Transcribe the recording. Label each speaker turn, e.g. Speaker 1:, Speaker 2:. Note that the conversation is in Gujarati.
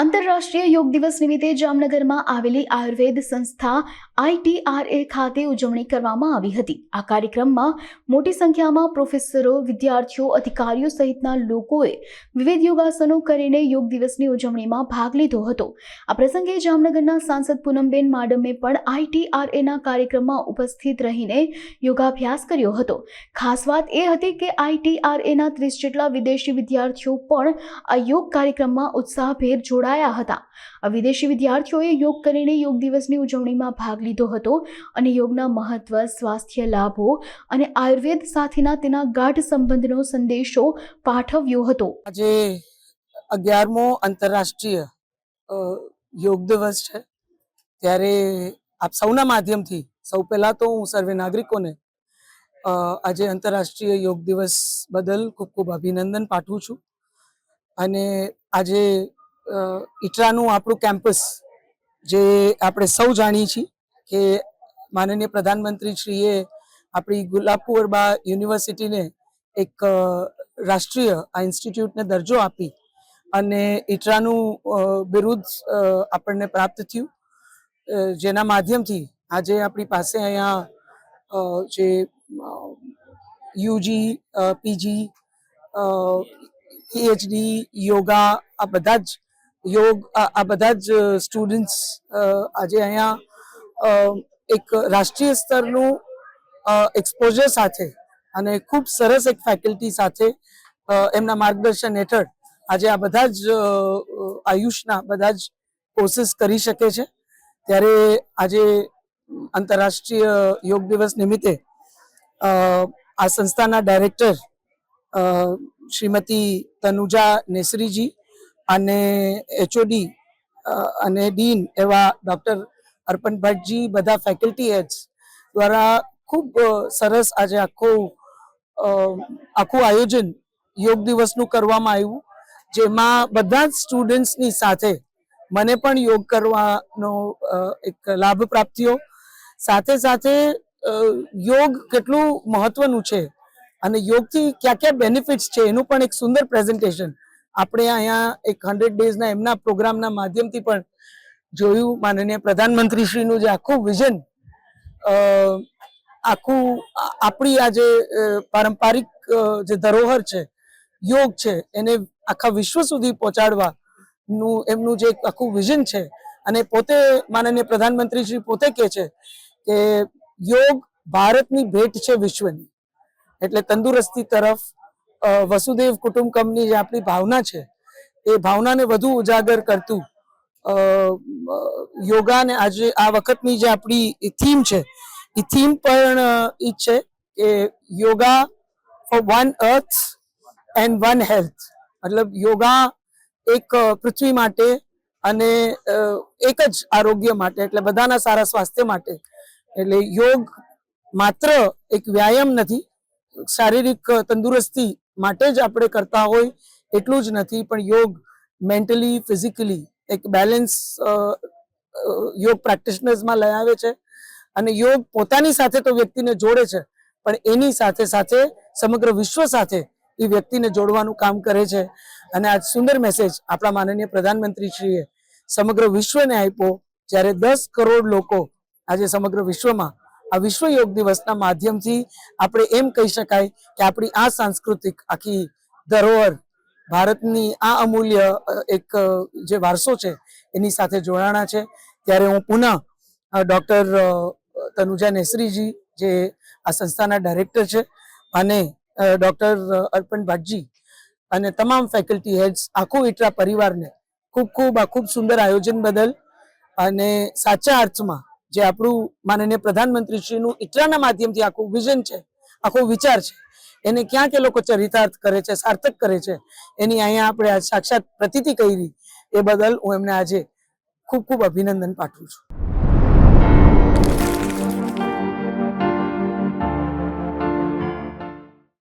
Speaker 1: આંતરરાષ્ટ્રીય યોગ દિવસ નિમિત્તે જામનગરમાં આવેલી આયુર્વેદ સંસ્થા આઈટીઆરએ ખાતે ઉજવણી કરવામાં આવી હતી. આ કાર્યક્રમમાં મોટી સંખ્યામાં પ્રોફેસરો, વિદ્યાર્થીઓ, અધિકારીઓ સહિતના લોકોએ વિવિધ યોગાસનો કરીને યોગ દિવસની ઉજવણીમાં ભાગ લીધો હતો. આ પ્રસંગે જામનગરના સાંસદ પૂનમબેન માડમે પણ આઈટીઆરએના કાર્યક્રમમાં ઉપસ્થિત રહીને યોગાભ્યાસ કર્યો હતો. ખાસ વાત એ હતી કે આઈટીઆરએના ત્રીસ જેટલા વિદેશી વિદ્યાર્થીઓ પણ આ યોગ કાર્યક્રમમાં ઉત્સાહભેર જોડાયા હતા. આ વિદેશી વિદ્યાર્થીઓએ યોગ કરીને યોગ દિવસની ઉજવણીમાં ભાગ લીધો હતો અને યોગના મહત્વ, સ્વાસ્થ્ય લાભો અને આયુર્વેદ સાથેના તેના ગાઢ સંબંધનો સંદેશો પાઠવ્યો હતો.
Speaker 2: આજે અગિયારમો આંતરરાષ્ટ્રીય યોગ દિવસ છે. ત્યારે આપ સૌના માધ્યમથી, સૌ પહેલાં તો હું સર્વે નાગરિકોને આજે આંતરરાષ્ટ્રીય યોગ દિવસ બદલ ખૂબ ખૂબ અભિનંદન પાઠવું છું. અને આજે ઇટરાનું આપણું કેમ્પસ જે આપણે સૌ જાણીએ છીએ કે માનનીય પ્રધાનમંત્રી શ્રીએ આપણી ગુલાબપુરબા યુનિવર્સિટીને એક રાષ્ટ્રીય આ ઇન્સ્ટિટ્યૂટને દરજ્જો આપી અને ઇટરાનું બિરુદ આપણને પ્રાપ્ત થયું. જેના માધ્યમથી આજે આપણી પાસે અહીંયા જે યુજી પીજી પીએચડી, યોગા આ બધા જ યોગ, આ બધા જ સ્ટુડન્ટ્સ આજે અહીંયા એક રાષ્ટ્રીય સ્તરનું એક્સપોઝર સાથે અને ખૂબ સરસ એક ફેકલ્ટી સાથે એમના માર્ગદર્શન હેઠળ આજે આ બધા જ આયુષના બધા જ કોર્સિસ કરી શકે છે. ત્યારે આજે આંતરરાષ્ટ્રીય યોગ દિવસ નિમિત્તે આ સંસ્થાના ડાયરેક્ટર શ્રીમતી તનુજા નેસરીજી અને એચઓડી અને ડીન એવા ડૉક્ટર અર્પણ ભટ્ટજી બધા ફેકલ્ટી હેડ્સ દ્વારા ખૂબ સરસ આજે આખું આખું આયોજન યોગ દિવસનું કરવામાં આવ્યું, જેમાં બધા જ સ્ટુડન્ટ્સની સાથે મને પણ યોગ કરવાનો એક લાભ પ્રાપ્ત થયો. સાથે સાથે યોગ કેટલું મહત્વનું છે અને યોગથી ક્યાં ક્યાં બેનિફિટ્સ છે એનું પણ એક સુંદર પ્રેઝન્ટેશન આપણે અહીંયા એક હંડ્રેડ ડેઝના એમના પ્રોગ્રામના માધ્યમથી પણ જોયું માનનીય પ્રધાનમંત્રી શ્રીનું જે આખું વિઝન આખું આપણી આ જે પારંપારિક જે ધરોહર છે, યોગ છે, એને આખા વિશ્વ સુધી પહોંચાડવાનું એમનું જે આખું વિઝન છે, અને પોતે માનનીય પ્રધાનમંત્રી શ્રી પોતે કહે છે કે યોગ ભારતની ભેટ છે વિશ્વની. એટલે તંદુરસ્તી તરફ વસુદેવ કુટુંબકમની જે આપણી ભાવના છે, એ ભાવનાને વધુ ઉજાગર કરતું યોગાને આજે આ વખતની જે આપણી થીમ છે, એ થીમ પણ એ છે કે yoga for one earth and one health મતલબ યોગા એક પૃથ્વી માટે અને એક જ આરોગ્ય માટે, એટલે બધાના સારા સ્વાસ્થ્ય માટે. એટલે યોગ માત્ર એક વ્યાયામ નથી, શારીરિક તંદુરસ્તી માટે જ આપણે કરતા હોય એટલું જ નથી, પણ યોગ મેન્ટલી, ફિઝિકલી એક બેલેન્સ યોગ પ્રેક્ટિશનર્સમાં લઈ આવે છે. અને યોગ પોતાની સાથે તો વ્યક્તિને જોડે છે, પણ એની સાથે સાથે સમગ્ર વિશ્વ સાથે એ વ્યક્તિને જોડવાનું કામ કરે છે. અને આ સુંદર મેસેજ આપણા માનનીય પ્રધાનમંત્રી શ્રીએ સમગ્ર વિશ્વને આપ્યો. જ્યારે દસ કરોડ લોકો આજે સમગ્ર વિશ્વમાં આ વિશ્વ યોગ દિવસના માધ્યમથી આપણે એમ કહી શકાય કે આપણી આ સાંસ્કૃતિક આખી ધરોહર ભારતની આ અમૂલ્ય એક જે વારસો છે, એની સાથે જોડાણા છે. ત્યારે હું પુનઃ ડૉક્ટર તનુજા નેસરીજી, જે આ સંસ્થાના ડાયરેક્ટર છે, અને ડૉક્ટર અર્પણ ભાટજી અને તમામ ફેકલ્ટી હેડ્સ, આખું ઇટરા પરિવારને ખૂબ ખૂબ, આ ખૂબ સુંદર આયોજન બદલ અને સાચા અર્થમાં જે આપણું માનનીય પ્રધાનમંત્રીશ્રીનું ઇટરાના માધ્યમથી આખું વિઝન છે, આખો વિચાર છે, એને ક્યાં કે લોકો ચરિતાર્થ કરે છે, સાર્થક કરે છે, એની અહીંયા આપણે સાક્ષાત પ્રતિતિ કરી એ બદલ હું એમને આજે ખૂબ ખૂબ અભિનંદન પાઠવું છું.